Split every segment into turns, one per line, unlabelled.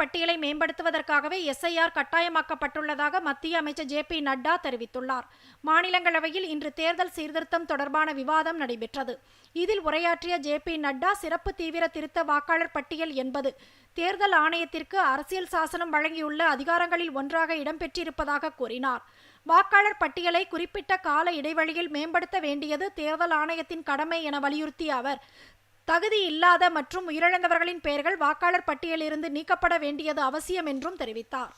பட்டியலை மேம்படுத்துவதற்காகவே எஸ்ஐஆர் கட்டாயமாக்கப்பட்டுள்ளதாக மத்திய அமைச்சர் ஜே பி நட்டா தெரிவித்துள்ளார். மாநிலங்களவையில் இன்று தேர்தல் சீர்திருத்தம் தொடர்பான விவாதம் நடைபெற்றது. இதில் உரையாற்றிய ஜே பி நட்டா சிறப்பு தீவிர திருத்த வாக்காளர் பட்டியல் என்பது தேர்தல் ஆணையத்திற்கு அரசியல் சாசனம் வழங்கியுள்ள அதிகாரங்களில் ஒன்றாக இடம்பெற்றிருப்பதாக கூறினார். வாக்காளர் பட்டியலை குறிப்பிட்ட கால இடைவெளியில் மேம்படுத்த வேண்டியது தேர்தல் ஆணையத்தின் கடமை என வலியுறுத்திய அவர் தகுதி இல்லாத மற்றும் உயிரிழந்தவர்களின் பெயர்கள் வாக்காளர் பட்டியலிலிருந்து நீக்கப்பட வேண்டியது அவசியம் என்றும் தெரிவித்தார்.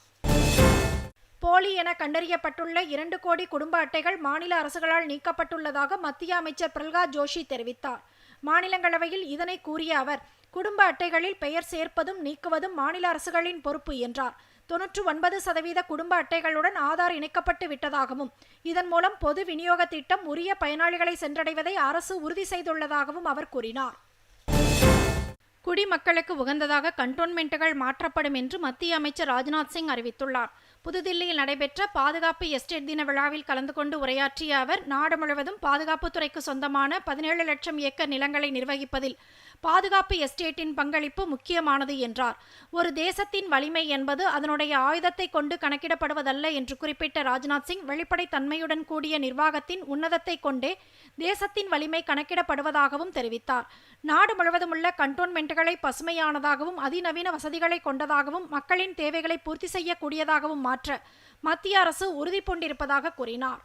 போலி என கண்டறியப்பட்டுள்ள இரண்டு கோடி குடும்ப அட்டைகள் மாநில அரசுகளால் நீக்கப்பட்டுள்ளதாக மத்திய அமைச்சர் பிரல்காத் ஜோஷி தெரிவித்தார். மாநிலங்களவையில் இதனை கூறிய அவர் குடும்ப அட்டைகளில் பெயர் சேர்ப்பதும் நீக்குவதும் மாநில அரசுகளின் பொறுப்பு என்றார். தொன்னூற்று ஒன்பது சதவீத குடும்ப அட்டைகளுடன் ஆதார் இணைக்கப்பட்டு விட்டதாகவும் இதன் மூலம் பொது விநியோக திட்டம் உரிய பயனாளிகளை சென்றடைவதை அரசு உறுதி செய்துள்ளதாகவும் அவர் கூறினார். குடிமக்களுக்கு உகந்ததாக கண்டோன்மெண்ட்டுகள் மாற்றப்படும் என்று மத்திய அமைச்சர் ராஜ்நாத் சிங் அறிவித்துள்ளார். புதுதில்லியில் நடைபெற்ற பாதுகாப்பு எஸ்டேட் தின விழாவில் கலந்து கொண்டு உரையாற்றிய அவர் நாடு முழுவதும் பாதுகாப்புத்துறைக்கு சொந்தமான பதினேழு லட்சம் ஏக்கர் நிலங்களை நிர்வகிப்பதில் பாதுகாப்பு எஸ்டேட்டின் பங்களிப்பு முக்கியமானது என்றார். ஒரு தேசத்தின் வலிமை என்பது அதனுடைய ஆயுதத்தை கொண்டு கணக்கிடப்படுவதல்ல என்று குறிப்பிட்ட ராஜ்நாத் சிங் வெளிப்படைத்தன்மையுடன் கூடிய நிர்வாகத்தின் உன்னதத்தை கொண்டே தேசத்தின் வலிமை கணக்கிடப்படுவதாகவும் தெரிவித்தார். நாடு முழுவதும் உள்ள கண்டோன்மெண்ட்டுகளை பசுமையானதாகவும் அதிநவீன வசதிகளை கொண்டதாகவும் மக்களின் தேவைகளை பூர்த்தி செய்யக்கூடியதாகவும் மாற்ற மத்திய அரசு உறுதி பூண்டிருப்பதாக கூறினார்.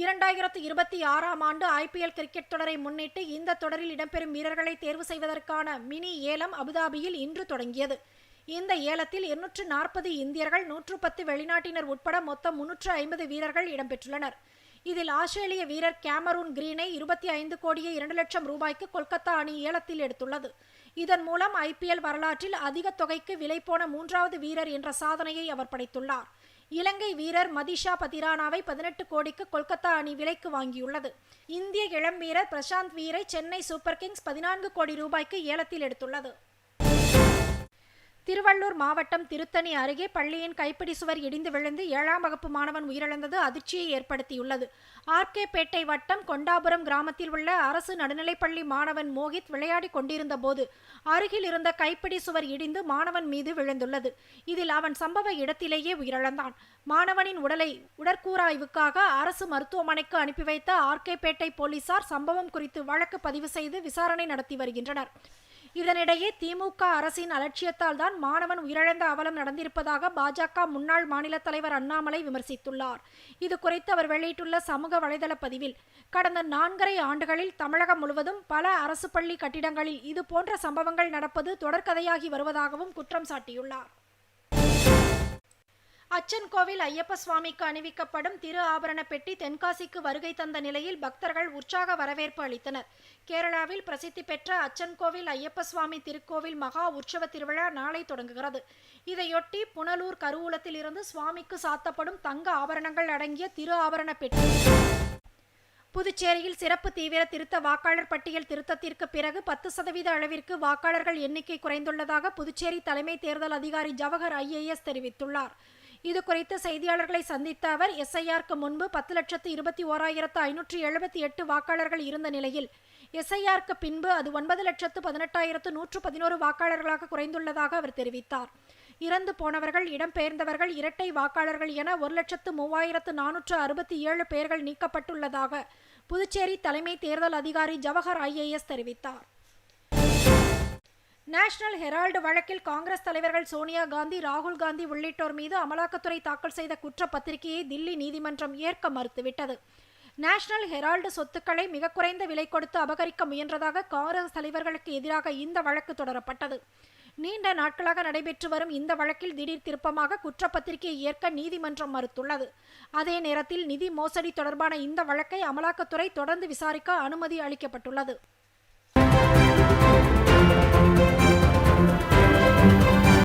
இரண்டாயிரத்து இருபத்தி ஆறாம் ஆண்டு ஐபிஎல் கிரிக்கெட் தொடரை முன்னிட்டு இந்த தொடரில் இடம்பெறும் வீரர்களை தேர்வு செய்வதற்கான மினி ஏலம் அபுதாபியில் இன்று தொடங்கியது. இந்த ஏலத்தில் இருநூற்று நாற்பது இந்தியர்கள் நூற்று பத்து வெளிநாட்டினர் உட்பட மொத்தம் முன்னூற்று ஐம்பது வீரர்கள் இடம்பெற்றுள்ளனர். இதில் ஆஸ்திரேலிய வீரர் கேமரூன் கிரீனை இருபத்தி ஐந்து கோடியே இரண்டு லட்சம் ரூபாய்க்கு கொல்கத்தா அணி ஏலத்தில் எடுத்துள்ளது. இதன் மூலம் ஐபிஎல் வரலாற்றில் அதிக தொகைக்கு விலை போன மூன்றாவது வீரர் என்ற சாதனையை அவர் படைத்துள்ளார். இலங்கை வீரர் மதிஷா பதிரானாவை பதினெட்டு கோடிக்கு கொல்கத்தா அணி விலைக்கு வாங்கியுள்ளது. இந்திய இளம் வீரர் பிரசாந்த் வீரை சென்னை சூப்பர் கிங்ஸ் பதினான்கு கோடி ரூபாய்க்கு ஏலத்தில் எடுத்துள்ளது. திருவள்ளூர் மாவட்டம் திருத்தணி அருகே பள்ளியின் கைப்பிடி சுவர் இடிந்து விழுந்து ஏழாம் வகுப்பு மாணவன் உயிரிழந்தது அதிர்ச்சியை ஏற்படுத்தியுள்ளது. ஆர்கே பேட்டை வட்டம் கொண்டாபுரம் கிராமத்தில் உள்ள அரசு நடுநிலைப்பள்ளி மாணவன் மோகித் விளையாடி கொண்டிருந்த போது அருகில் இருந்த கைப்பிடி சுவர் இடிந்து மாணவன் மீது விழுந்துள்ளது. இதில் அவன் சம்பவ இடத்திலேயே உயிரிழந்தான். மாணவனின் உடலை உடற்கூறாய்வுக்காக அரசு மருத்துவமனைக்கு அனுப்பி வைத்த ஆர்கேபேட்டை போலீசார் சம்பவம் குறித்து வழக்கு பதிவு செய்து விசாரணை நடத்தி வருகின்றனர். இதனிடையே திமுக அரசின் அலட்சியத்தால் தான் மாணவன் உயிரிழந்த அவலம் நடந்திருப்பதாக பாஜக முன்னாள் மாநில தலைவர் அண்ணாமலை விமர்சித்துள்ளார். இது குறித்து அவர் வெளியிட்டுள்ள சமூக வலைதள பதிவில் கடந்த நான்கரை ஆண்டுகளில் தமிழகம் முழுவதும் பல அரசு பள்ளி கட்டிடங்களில் இது போன்ற சம்பவங்கள் நடப்பது தொடர்கதையாகி வருவதாகவும் குற்றம் சாட்டியுள்ளார். அச்சன் கோவில் ஐயப்ப சுவாமிக்கு அணிவிக்கப்படும் திரு ஆபரண பெட்டி தென்காசிக்கு வருகை தந்த நிலையில் பக்தர்கள் உற்சாக வரவேற்பு அளித்தனர். கேரளாவில் பிரசித்தி பெற்ற அச்சன் கோவில் ஐயப்ப சுவாமி திருக்கோவில் மகா உற்சவ திருவிழா நாளை தொடங்குகிறது. இதையொட்டி புனலூர் கருவூலத்தில் இருந்து சுவாமிக்கு சாத்தப்படும் தங்க ஆபரணங்கள் அடங்கிய திரு ஆபரண பெட்டி புதுச்சேரியில் சிறப்பு தீவிர திருத்த வாக்காளர் பட்டியல் திருத்தத்திற்கு பிறகு பத்து சதவீத அளவிற்கு வாக்காளர்கள் எண்ணிக்கை குறைந்துள்ளதாக புதுச்சேரி தலைமை தேர்தல் அதிகாரி ஜவஹர் ஐஏஎஸ் தெரிவித்துள்ளார். இது குறித்து செய்தியாளர்களை சந்தித்த அவர் எஸ்ஐஆருக்கு முன்பு பத்து லட்சத்து இருபத்தி ஓராயிரத்து ஐநூற்றி எழுபத்தி எட்டு வாக்காளர்கள் இருந்த நிலையில் எஸ்ஐஆருக்கு பின்பு அது ஒன்பது லட்சத்து பதினெட்டாயிரத்து நூற்று பதினோரு வாக்காளர்களாக குறைந்துள்ளதாக அவர் தெரிவித்தார். இறந்து போனவர்கள் இடம்பெயர்ந்தவர்கள் இரட்டை வாக்காளர்கள் என ஒரு லட்சத்து மூவாயிரத்து நானூற்று அறுபத்தி ஏழு பெயர்கள் நீக்கப்பட்டுள்ளதாக புதுச்சேரி தலைமை தேர்தல் அதிகாரி ஜவஹர் ஐஏஎஸ் தெரிவித்தார். நேஷனல் ஹெரால்டு வழக்கில் காங்கிரஸ் தலைவர்கள் சோனியா காந்தி ராகுல் காந்தி உள்ளிட்டோர் மீது அமலாக்கத்துறை தாக்கல் செய்த குற்றப்பத்திரிகையை தில்லி நீதிமன்றம் ஏற்க மறுத்துவிட்டது. நேஷனல் ஹெரால்டு சொத்துக்களை மிக குறைந்த விலை கொடுத்து அபகரிக்க முயன்றதாக காங்கிரஸ் தலைவர்களுக்கு எதிராக இந்த வழக்கு தொடரப்பட்டது. நீண்ட நாட்களாக நடைபெற்று வரும் இந்த வழக்கில் திடீர் திருப்பமாக குற்றப்பத்திரிகையை ஏற்க நீதிமன்றம் மறுத்துள்ளது. அதே நேரத்தில் நிதி மோசடி தொடர்பான இந்த வழக்கை அமலாக்கத்துறை தொடர்ந்து விசாரிக்க அனுமதி அளிக்கப்பட்டுள்ளது.